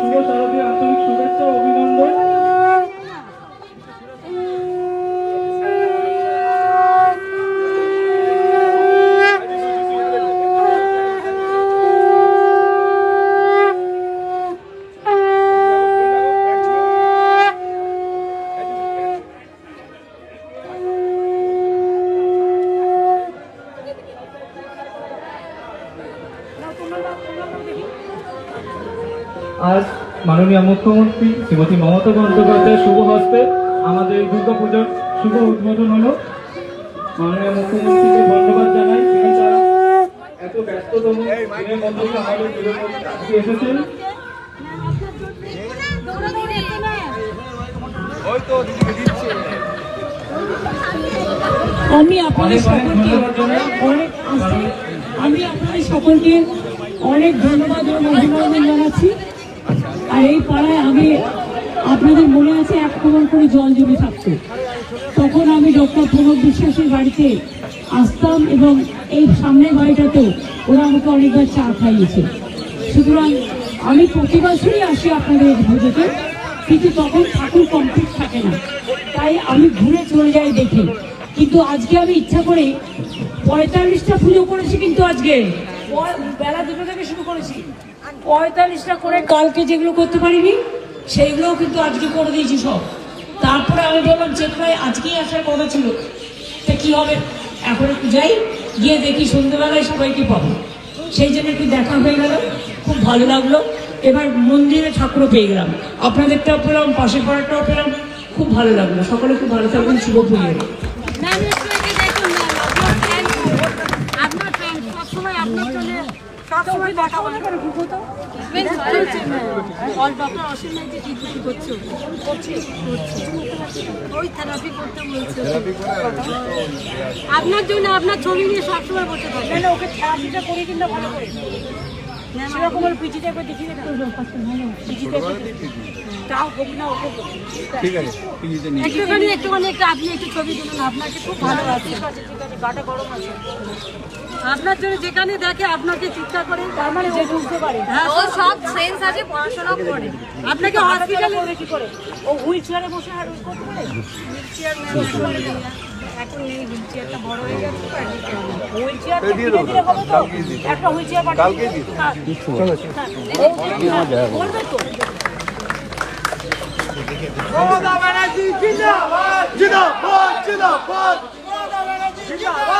শুভ শারদীয় আন্তরিক শুভেচ্ছা অভিনন্দন। আজ মাননীয় মুখ্যমন্ত্রী শ্রীমতী মমতা বন্দ্যোপাধ্যায়ের শুভ হস্তে আমাদের দুর্গাপুজোর শুভ উদ্বোধন হলো। মাননীয় মুখ্যমন্ত্রীকে ধন্যবাদ জানাই। তিনি তার এত ব্যস্ততম দিনের মধ্যে আমাদের দুর্গাপুজো এসেছেন। আমি আপনাদের সকলকে অনেক আমি আপনাদের সকলকে অনেক ধন্যবাদ এবং অভিনন্দন জানাচ্ছি। আর এই পাড়ায় আগে আপনাদের মনে আছে এক কমন করে জল জমে থাকতো। তখন আমি ডক্টর প্রণব বিশ্বাসের বাড়িতে আসতাম এবং এই সামনের বাড়িটাতেও ওরা আমাকে অনেকবার চা খাইয়েছে। সুতরাং আমি প্রতি বছরই আসি আপনাদের পুজোতে, কিন্তু তখন ঠাকুর কমপ্লিট থাকে না। তাই আমি ঘুরে চলে যাই দেখে। কিন্তু আজকে আমি ইচ্ছা করে পঁয়তাল্লিশটা পুজো করেছি কিন্তু আজকে বেলা দুটো থেকে শুরু করেছি। পঁয়তাল্লিশটা করে কালকে যেগুলো করতে পারিনি, সেইগুলোও কিন্তু আজকে করে দিয়েছি সব। তারপরে আমি বললাম চেতনায় আজকেই আসার কথা ছিল। তা কি হবে? এখন একটু যাই, গিয়ে দেখি সন্ধ্যেবেলায় সবাইকে পাবো। সেই জন্য একটু দেখা হয়ে গেল, খুব ভালো লাগল। এবার মন্দিরে ঠাকুরও পেয়ে গেলাম। আপনাদেরটাও পেলাম পাশে পাড়াটাও পেলাম। খুব ভালো লাগল। সকলে খুব ভালো থাকবেন, শুভ পুজো। সবসময় কথা বলে ট্রিটমেন্ট চলছে অল ডক্টর অসীম ভাই যে ট্রিটমেন্ট করছে করছে করছে ওই থেরাপি করতে বলছে আপনার জন্য আপনার ছবি নিয়ে সবসময় বসে থাকে। না ওকে থেরাপিটা করে কিন্তু ভালো করে। সেরকম ওর পিচিতে একবার দেখিয়ে তাও হোক না ওকে হোক। একটুখানি একটুখানি একটু আপনি একটু ছবি তুলুন আপনাকে খুব ভালো আছে ঠিক আছে ঠিক আছে গাটা গরম আছে। আপনার জন্য যেখানে দেখে আপনাকে চিন্তা করে তার মানে যে বুঝতে পারে। হ্যাঁ ও সব সেন্স আছে পড়াশোনা করে। আপনাকে হসপিটালে কি করে। ও হুইল চেয়ারে বসে আর ওই করতে পারে? এখন হুইল চেয়ারটা বড় হয়ে গেছে তো একদিকে হবে। হুইল চেয়ার ধীরে ধীরে হবে তো। একটা হুইল চেয়ার কালকে দিই। বলবে তো? মমতা ব্যানার্জি জিন্দাবাদ! জিন্দাবাদ জিন্দাবাদ জিন্দাবাদ!